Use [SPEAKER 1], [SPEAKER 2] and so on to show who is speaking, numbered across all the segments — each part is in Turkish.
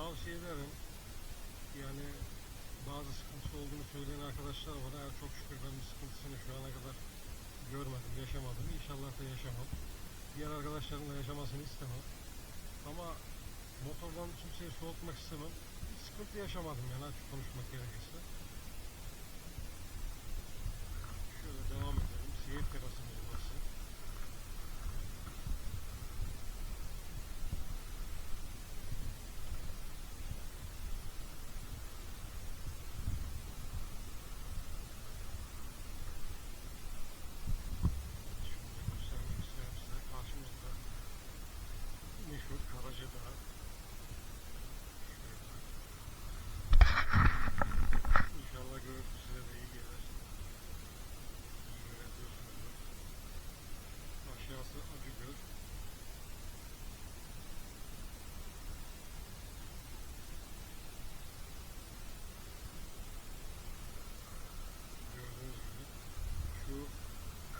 [SPEAKER 1] tavsiye ederim. Yani bazı sıkıntısı olduğunu söyleyen arkadaşlar var. Eğer çok şükür ben bir sıkıntısını şu ana kadar görmedim, yaşamadım. İnşallah da yaşamam. Diğer arkadaşların da yaşamasını istemem. Ama motordan kimseyi soğutmak istemem. Hiç sıkıntı yaşamadım yani açık konuşmak gerekirse. Şöyle devam edelim. Siirt terasımız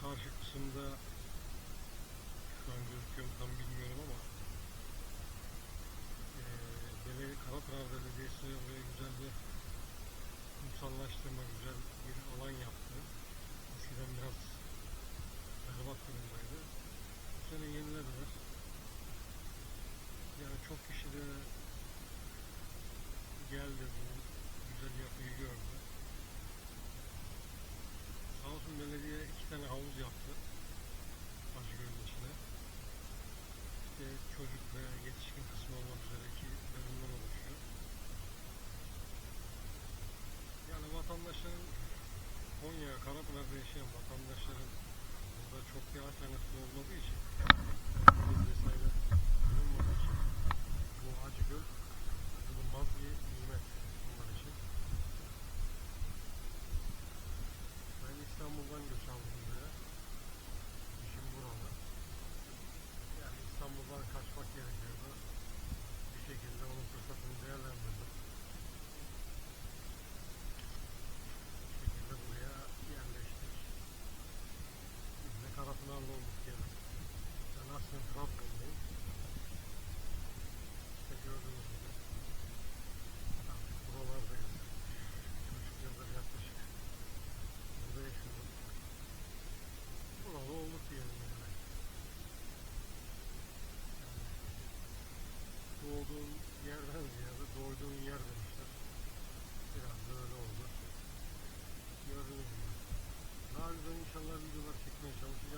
[SPEAKER 1] karşı kısımda şu an gözüküyor mu tam bilmiyorum ama eee Belediye Karapınar Belediyesi buraya güzel bir kumsallaştırma, güzel bir alan yaptı. Eskiden biraz berbat durumdaydı. Bu sene yenilediler. Yani çok kişi de geldi bu güzel yapıyı çocuk ve yetişkin kısmı olmak üzere iki bölümden oluşuyor. Yani vatandaşların Konya, Karapınar'da yaşayan vatandaşların burada çok bir alternatif olmadığı için Bakın Rabbim'deyim. İşte gördüğünüz gibi. Artık buralardayız. Yerden ziyade. Biraz da öyle oldu. Gördüğünüz gibi. İnşallah videolar çekmeye çalışacağım.